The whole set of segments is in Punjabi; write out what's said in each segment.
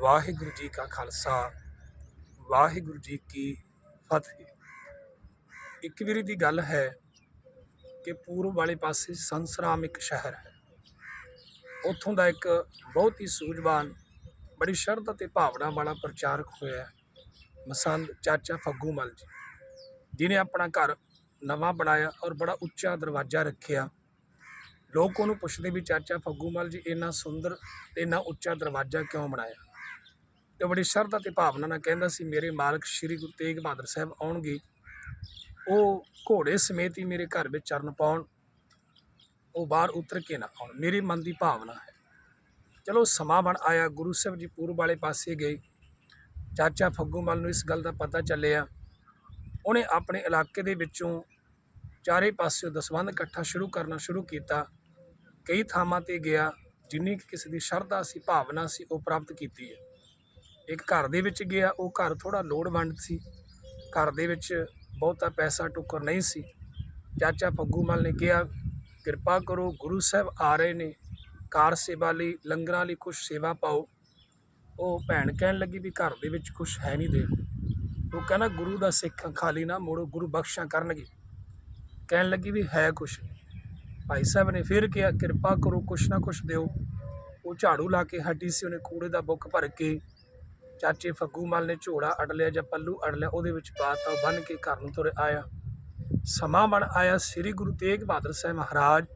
ਵਾਹਿਗੁਰੂ ਜੀ ਕਾ ਖਾਲਸਾ, ਵਾਹਿਗੁਰੂ ਜੀ ਕੀ ਫਤਿਹ। ਇੱਕ ਵਾਰੀ ਦੀ ਗੱਲ ਹੈ ਕਿ ਪੂਰਬ ਵਾਲੇ ਪਾਸੇ ਸੰਸਰਾਮ ਇੱਕ ਸ਼ਹਿਰ ਹੈ। ਉੱਥੋਂ ਦਾ ਇੱਕ ਬਹੁਤ ਹੀ ਸੂਝਵਾਨ, ਬੜੀ ਸ਼ਰਧਾ ਤੇ ਭਾਵਨਾ ਵਾਲਾ ਪ੍ਰਚਾਰਕ ਹੋਇਆ ਮਸੰਦ ਚਾਚਾ ਫੱਗੂ ਮਲ ਜੀ। ਜਿਨੇ ਆਪਣਾ ਘਰ ਨਵਾਂ ਬਣਾਇਆ ਔਰ ਬੜਾ ਉੱਚਾ ਦਰਵਾਜ਼ਾ ਰੱਖਿਆ। ਲੋਕ ਉਹਨੂੰ ਪੁੱਛਦੇ ਵੀ ਚਾਚਾ ਫੱਗੂ ਮਲ ਜੀ, ਇੰਨਾ ਸੁੰਦਰ ਤੇ ਇੰਨਾ ਉੱਚਾ ਦਰਵਾਜ਼ਾ ਕਿਉਂ ਬਣਾਇਆ? ਤੇ ਬੜੀ ਸ਼ਰਧਾ ਤੇ ਭਾਵਨਾ ਨਾਲ ਕਹਿੰਦਾ ਸੀ, ਮੇਰੇ ਮਾਲਕ ਸ੍ਰੀ ਗੁਰੂ ਤੇਗ ਬਹਾਦਰ ਸਾਹਿਬ ਆਉਣਗੇ, ਉਹ ਘੋੜੇ ਸਮੇਤ ਹੀ ਮੇਰੇ ਘਰ ਵਿੱਚ ਚਰਨ ਪਾਉਣ, ਉਹ ਬਾਹਰ ਉਤਰ ਕੇ ਨਾ ਆਉਣ। ਮੇਰੇ ਮਨ ਦੀ ਭਾਵਨਾ ਹੈ। ਚਲੋ ਸਮਾਂ ਬਣ ਆਇਆ, ਗੁਰੂ ਸਾਹਿਬ ਜੀ ਪੂਰਬ ਵਾਲੇ ਪਾਸੇ ਗਏ। ਚਾਚਾ ਫੱਗੂ ਮਲ ਨੂੰ ਇਸ ਗੱਲ ਦਾ ਪਤਾ ਚੱਲਿਆ। ਉਹਨੇ ਆਪਣੇ ਇਲਾਕੇ ਦੇ ਵਿੱਚੋਂ ਚਾਰੇ ਪਾਸਿਓਂ ਦਸਵੰਧ ਇਕੱਠਾ ਸ਼ੁਰੂ ਕਰਨਾ ਸ਼ੁਰੂ ਕੀਤਾ। ਕਈ ਥਾਵਾਂ ਤੇ ਗਿਆ, ਜਿੰਨੀ ਕੁ ਕਿਸੇ ਦੀ ਸ਼ਰਧਾ ਸੀ, ਭਾਵਨਾ ਸੀ, ਉਹ ਪ੍ਰਾਪਤ ਕੀਤੀ ਹੈ। ਇੱਕ ਘਰ ਦੇ ਵਿੱਚ ਗਿਆ, ਉਹ ਘਰ ਥੋੜਾ ਲੋੜਵੰਦ ਸੀ। ਘਰ ਦੇ ਵਿੱਚ ਬਹੁਤਾ ਪੈਸਾ ਟੁੱਕਰ ਨਹੀਂ ਸੀ। ਚਾਚਾ ਫੱਗੂ ਮਲ ਨੇ ਕਿਹਾ, ਕਿਰਪਾ ਕਰੋ, ਗੁਰੂ ਸਾਹਿਬ ਆ ਰਹੇ ਨੇ। ਕਾਰ ਸੇਵਾ ਲਈ, ਲੰਗਰਾਂ ਲਈ ਕੁਝ ਸੇਵਾ ਪਾਓ। ਉਹ ਭੈਣ ਕਹਿਣ ਲੱਗੀ ਵੀ ਘਰ ਦੇ ਵਿੱਚ ਕੁਝ ਹੈ ਨਹੀਂ ਦੇ ਉਹ ਕਹਿੰਦਾ, ਗੁਰੂ ਦਾ ਸਿੱਖ ਖਾਲੀ ਨਾ ਮੋੜੋ, ਗੁਰੂ ਬਖਸ਼ਾਂ ਕਰਨਗੇ। ਕਹਿਣ ਲੱਗੀ ਵੀ ਹੈ ਕੁਛ। ਭਾਈ ਸਾਹਿਬ ਨੇ ਫਿਰ ਕਿਹਾ, ਕਿਰਪਾ ਕਰੋ, ਕੁਛ ਨਾ ਕੁਛ ਦਿਓ। ਉਹ ਝਾੜੂ ਲਾ ਕੇ ਹਟੀ ਸੀ, ਉਹਨੇ ਕੂੜੇ ਦਾ ਬੁੱਕ ਭਰ ਕੇ ਚਾਚੇ ਫੱਗੂ ਮਲ ਨੇ ਝੋੜਾ ਅੜ ਲਿਆ ਜਾਂ ਪੱਲੂ ਅੜ ਲਿਆ, ਉਹਦੇ ਵਿੱਚ ਪਾਤਾ ਉਹ ਬੰਨ ਕੇ ਘਰ ਨੂੰ ਤੁਰ ਆਇਆ। ਸਮਾਂ ਬਣ ਆਇਆ, ਸ੍ਰੀ ਗੁਰੂ ਤੇਗ ਬਹਾਦਰ ਸਾਹਿਬ ਮਹਾਰਾਜ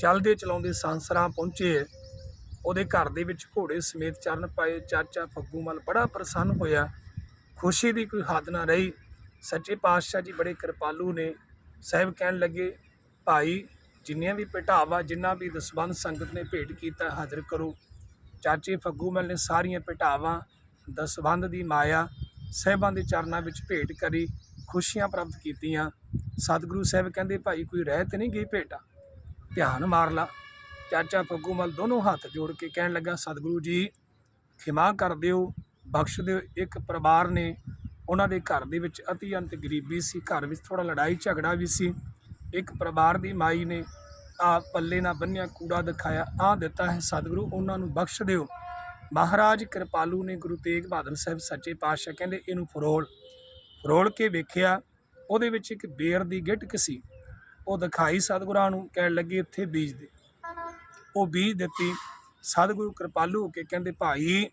ਚਲਦੇ ਚਲਾਉਂਦੇ ਸੰਸਰਾਂ ਪਹੁੰਚੇ। ਉਹਦੇ ਘਰ ਦੇ ਵਿੱਚ ਘੋੜੇ ਸਮੇਤ ਚਰਨ ਪਾਏ, ਚਾਚਾ ਫੱਗੂ ਮਲ ਬੜਾ ਪ੍ਰਸੰਨ ਹੋਇਆ। ਖੁਸ਼ੀ ਦੀ ਕੋਈ ਹੱਦ ਨਾ ਰਹੀ। ਸੱਚੇ ਪਾਤਸ਼ਾਹ ਜੀ ਬੜੇ ਕਿਰਪਾਲੂ ਨੇ। ਸਾਹਿਬ ਕਹਿਣ ਲੱਗੇ, ਭਾਈ, ਜਿੰਨੀਆਂ ਵੀ ਭੇਟਾਵਾ, ਜਿੰਨਾ ਵੀ ਦਸਵੰਧ ਸੰਗਤ ਨੇ ਭੇਟ ਕੀਤਾ, ਹਾਜ਼ਰ ਕਰੋ। ਚਾਚੇ ਫੱਗੂ ਮਲ ਨੇ ਸਾਰੀਆਂ ਭੇਟਾਵਾਂ, ਦਸਵੰਧ ਦੀ ਮਾਇਆ, ਸਾਹਿਬਾਂ ਦੇ ਚਰਨਾਂ ਵਿੱਚ ਭੇਟ ਕਰੀ, ਖੁਸ਼ੀਆਂ ਪ੍ਰਾਪਤ ਕੀਤੀਆਂ। ਸਤਿਗੁਰੂ ਸਾਹਿਬ ਕਹਿੰਦੇ, ਭਾਈ, ਕੋਈ ਰਹਿ ਤੇ ਨਹੀਂ ਗਈ ਭੇਟਾ? ਧਿਆਨ ਮਾਰ ਲਾ। ਚਾਚਾ ਫੱਗੂਮਲ ਦੋਨੋਂ ਹੱਥ ਜੋੜ ਕੇ ਕਹਿਣ ਲੱਗਾ, ਸਤਿਗੁਰੂ ਜੀ, ਖਿਮਾ ਕਰ ਦਿਓ, ਬਖਸ਼ ਦਿਓ। ਇੱਕ ਪਰਿਵਾਰ ਨੇ ਉਹਨਾਂ ਦੇ ਘਰ ਦੇ ਵਿੱਚ ਅਤਿਅੰਤ ਗਰੀਬੀ ਸੀ, ਘਰ ਵਿੱਚ ਥੋੜਾ ਲੜਾਈ ਝਗੜਾ ਵੀ ਸੀ। ਇੱਕ ਪਰਿਵਾਰ ਦੀ ਮਾਈ ਨੇ ਆ ਪੱਲੇ ਨਾਲ ਬੰਨਿਆ, ਕੂੜਾ ਦਿਖਾਇਆ ਆ ਦਿੱਤਾ ਹੈ ਸਤਿਗੁਰੂ, ਉਹਨਾਂ ਨੂੰ ਬਖਸ਼ ਦਿਓ। ਮਹਾਰਾਜ ਕਿਰਪਾਲੂ ਨੇ ਗੁਰੂ ਤੇਗ ਬਹਾਦਰ ਸਾਹਿਬ ਸੱਚੇ ਪਾਤਸ਼ਾਹ ਕਹਿੰਦੇ, ਇਹਨੂੰ ਫਰੋਲ। ਫਰੋਲ ਕੇ ਵੇਖਿਆ, ਉਹਦੇ ਵਿੱਚ ਇੱਕ ਬੇਰ ਦੀ ਗਿਟਕ ਸੀ। ਉਹ ਦਿਖਾਈ ਸਤਿਗੁਰਾਂ ਨੂੰ, ਕਹਿਣ ਲੱਗੇ, ਇੱਥੇ ਬੀਜ ਦੇ। ਉਹ ਬੀਜ ਦਿੱਤੀ। ਸਤਿਗੁਰੂ ਕਿਰਪਾਲੂ ਹੋ ਕੇ ਕਹਿੰਦੇ, ਭਾਈ,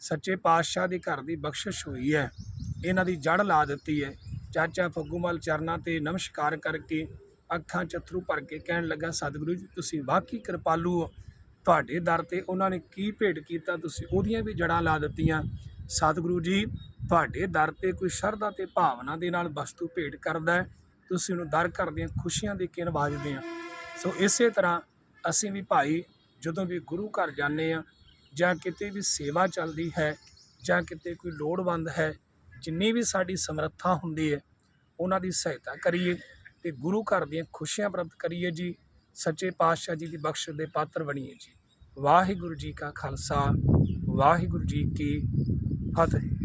ਸੱਚੇ ਪਾਤਸ਼ਾਹ ਦੇ ਘਰ ਦੀ ਬਖਸ਼ਿਸ਼ ਹੋਈ ਹੈ। ਇਹਨਾਂ ਦੀ ਜੜ ਲਾ ਦਿੱਤੀ ਹੈ। ਚਾਚਾ ਫੱਗੂਮਲ ਚਰਨਾਂ ਤੇ ਨਮਸਕਾਰ ਕਰਕੇ ਅੱਖਾਂ ਚ ਅਥਰੂ ਭਰ ਕੇ ਕਹਿਣ ਲੱਗਾ, ਸਤਿਗੁਰੂ ਜੀ, ਤੁਸੀਂ ਵਾਕਈ ਕਿਰਪਾਲੂ ਹੋ। ਤੁਹਾਡੇ ਦਰ ਤੇ ਉਹਨਾਂ ਨੇ ਕੀ ਭੇਟ ਕੀਤਾ, ਤੁਸੀਂ ਉਹਦੀਆਂ ਵੀ ਜੜਾਂ ਲਾ ਦਿੱਤੀਆਂ। ਸਤਿਗੁਰੂ ਜੀ, ਤੁਹਾਡੇ ਦਰ ਤੇ ਕੋਈ ਸ਼ਰਧਾ ਤੇ ਭਾਵਨਾ ਦੇ ਨਾਲ ਵਸਤੂ ਭੇਟ ਕਰਦਾ ਹੈ। ਤੁਸੀਂ ਉਹਨੂੰ ਦਰ ਕਰਦਿਆਂ ਖੁਸ਼ੀਆਂ ਦੇ ਕੇ ਨਵਾਜਦੇ ਆ। ਸੋ ਇਸੇ ਤਰ੍ਹਾਂ ਅਸੀਂ ਵੀ ਭਾਈ ਜਦੋਂ ਵੀ ਗੁਰੂ ਘਰ ਜਾਂਦੇ ਆ, ਜਾਂ ਕਿਤੇ ਵੀ ਸੇਵਾ ਚੱਲਦੀ ਹੈ, ਜਾਂ ਕਿਤੇ ਕੋਈ ਲੋੜਵੰਦ ਹੈ, ਜਿੰਨੀ ਵੀ ਸਾਡੀ ਸਮਰੱਥਾ ਹੁੰਦੀ ਹੈ, ਉਹਨਾਂ ਦੀ ਸਹਾਇਤਾ ਕਰੀਏ। ਤੇ ਗੁਰੂ ਘਰ ਦੀਆਂ ਖੁਸ਼ੀਆਂ ਪ੍ਰਾਪਤ ਕਰੀਏ ਜੀ, ਸੱਚੇ ਪਾਤਸ਼ਾਹ ਜੀ ਦੀ ਬਖਸ਼ਿਸ਼ ਦੇ ਪਾਤਰ ਬਣੀਏ ਜੀ। ਵਾਹਿਗੁਰੂ ਜੀ ਕਾ ਖਾਲਸਾ, ਵਾਹਿਗੁਰੂ ਜੀ ਕੀ ਫਤਿਹ।